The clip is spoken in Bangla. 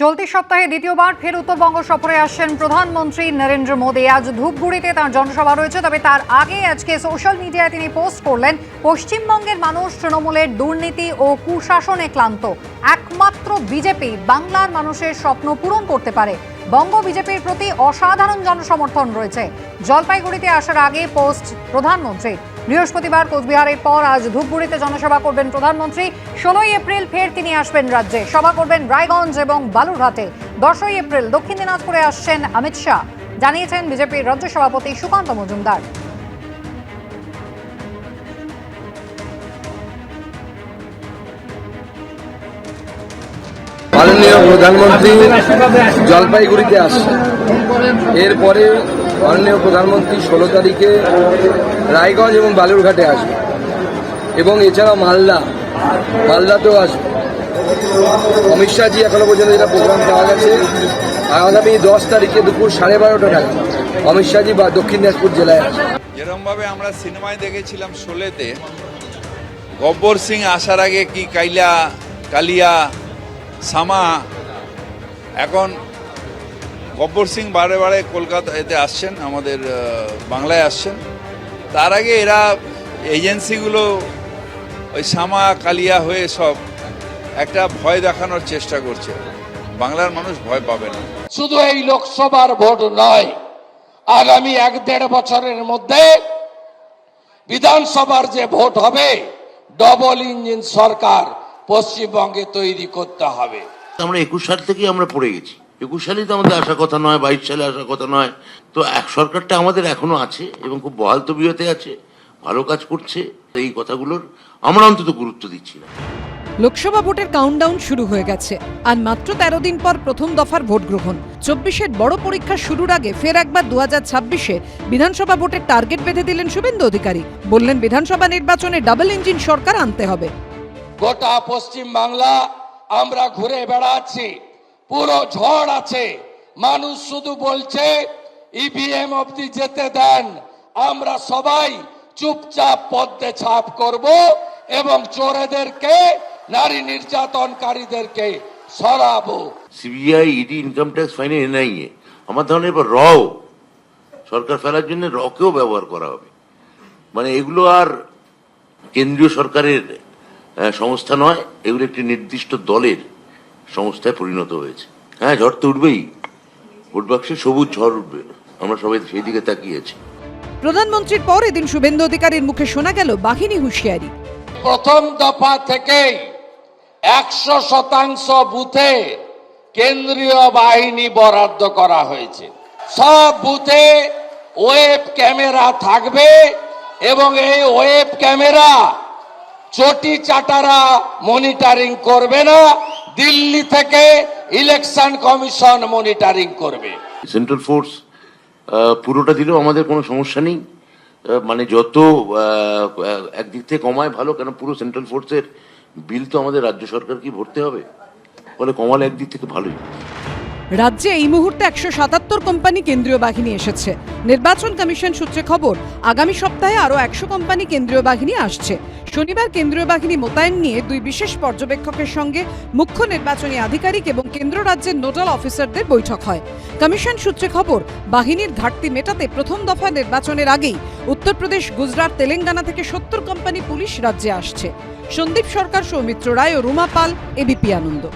চলতি সপ্তাহে দ্বিতীয়বার ফের উত্তরবঙ্গ সফরে আসছেন প্রধানমন্ত্রী নরেন্দ্র মোদী। আজ ধূপগুড়িতে তার জনসভা রয়েছে, তবে তার আগে আজকে সোশ্যাল মিডিয়ায় তিনি পোস্ট করলেন, পশ্চিমবঙ্গের মানুষ তৃণমূলের দুর্নীতি ও কুশাসনে ক্লান্ত। একমাত্র বিজেপি বাংলার মানুষের স্বপ্ন পূরণ করতে পারে। বঙ্গ বিজেপির প্রতি অসাধারণ জনসমর্থন রয়েছে। জলপাইগুড়িতে আসার আগে পোস্ট প্রধানমন্ত্রী বৃহস্পতিবার কোচবিহারের পর আজ ধূপগুড়িতে জনসভা করবেন প্রধানমন্ত্রী। ষোলোই এপ্রিল ফের তিনি আসবেন রাজ্যে। সভা করবেন রায়গঞ্জ এবং বালুরঘাটে। দশই এপ্রিল দক্ষিণ দিনাজপুরে আসছেন অমিত শাহ। জানিয়েছেন বিজেপির রাজ্য সভাপতি সুকান্ত মজুমদার। মাননীয় প্রধানমন্ত্রী জলপাইগুড়িতে আসছে এরপরে মাননীয় প্রধানমন্ত্রী ষোলো তারিখে রায়গঞ্জ এবং বালুরঘাটে আসবে। এবং এছাড়া মালদা, মালদাতেও আসবে। অমিত শাহজি এখনও পর্যন্ত যেটা প্রোগ্রাম পাওয়া গেছে, আগামী দশ তারিখে দুপুর সাড়ে বারোটা নাগাদ অমিত শাহজি বা দক্ষিণ দিনাজপুর জেলায় আসবে। যেরমভাবে আমরা সিনেমায় দেখেছিলাম শোলেতে, গব্বর সিং আসার আগে কি কাইলা, কালিয়া, সামা, এখন গব্বর সিং বারে বারে কলকাতা এতে আসছেন আমাদের বাংলায় আসছেন। তার আগে এরা এজেন্সিগুলো ওই সামা কালিয়া হয়ে সব একটা ভয় দেখানোর চেষ্টা করছে। বাংলার মানুষ ভয় পাবে না। শুধু এই লোকসভার ভোট নয় আগামী এক দেড় বছরের মধ্যে বিধানসভার যে ভোট হবে ডবল ইঞ্জিন সরকার পশ্চিমবঙ্গে তৈরি করতে হবে। আমরা একুশ সাল থেকেই আমরা পড়ে গেছি। একুশ সালেই তো আমাদের আসার কথা নয় বাইশ সালে আসার কথা নয়। তো এক সরকারটা আমাদের এখনও আছে এবং খুব বহাল তবিয়তে আছে ভালো কাজ করছে। এই কথাগুলোর আমরা অন্তত গুরুত্ব দিচ্ছি না। লোকসভা ভোটের কাউন্টডাউন শুরু হয়ে গেছে আর মাত্র তেরো দিন পর প্রথম দফার ভোট গ্রহণ। চব্বিশের বড় পরীক্ষা শুরুর আগে ফের একবার দু হাজার ছাব্বিশে বিধানসভা ভোটের টার্গেট বেঁধে দিলেন শুভেন্দু অধিকারী। বললেন বিধানসভা নির্বাচনে ডাবল ইঞ্জিন সরকার আনতে হবে। গোটা পশ্চিম বাংলা আমরা ঘুরে বেড়াচ্ছি। পুরো ঝড় আছে। মানুষ শুধু বলছে ইভিএম অবধি যেতে দেন। আমরা সবাই চুপচাপ পদ্মে ছাপ করব এবং চোরেদেরকে, নারী নির্যাতনকারীদেরকে সরাবো। সিবিআই ইডি ইনকাম ট্যাক্স ফাইনে এনআইএ আমার ধারণা এবার রও সরকার ফেলার জন্য রকেও ব্যবহার করা হবে। মানে এগুলো আর কেন্দ্রীয় সরকারের সংস্থা নয়, এগুলো একটি নির্দিষ্ট দলের সংস্থায় পরিণত হয়েছে। হ্যাঁ ঝড় তো উঠবেই। ভোট বাক্সে সবুজ ঝড় উঠবে। আমরা সবাই সেই দিকে তাকিয়েছি প্রধানমন্ত্রীর পর এদিন শুভেন্দু অধিকারীর মুখে শোনা গেল বাহিনী হুঁশিয়ারি। প্রথম দফা থেকেই একশো শতাংশ বুথে কেন্দ্রীয় বাহিনী বরাদ্দ করা হয়েছে। সব বুথে ওয়েব ক্যামেরা থাকবে এবং এই ওয়েব ক্যামেরা চটি চাটারা মনিটরিং করবে না। দিল্লি থেকে ইলেকশন কমিশন মনিটরিং করবে। সেন্ট্রাল ফোর্স পুরোটা দিলেও আমাদের কোনো সমস্যা নেই। মানে যত একদিক থেকে কমায় ভালো, কেন পুরো সেন্ট্রাল ফোর্সের বিল তো আমাদের রাজ্য সরকারকেই ভরতে হবে। ফলে কমালে একদিক থেকে ভালোই। রাজ্যে এই মুহূর্তে একশো সাতাত্তর কোম্পানি কেন্দ্রীয় বাহিনী এসেছে। নির্বাচন কমিশন সূত্রে খবর, আগামী সপ্তাহে আরও একশো কোম্পানি কেন্দ্রীয় বাহিনী আসছে। শনিবার কেন্দ্রীয় বাহিনী মোতায়েন নিয়ে দুই বিশেষ পর্যবেক্ষকের সঙ্গে মুখ্য নির্বাচনী আধিকারিক এবং কেন্দ্র রাজ্যের নোডাল অফিসারদের বৈঠক হয়। কমিশন সূত্রে খবর, বাহিনীর ঘাটতি মেটাতে প্রথম দফা নির্বাচনের আগেই উত্তরপ্রদেশ, গুজরাট, তেলেঙ্গানা থেকে সত্তর কোম্পানি পুলিশ রাজ্যে আসছে। সন্দীপ সরকার, সৌমিত্র রায় ও রুমা পাল এবিপি আনন্দ।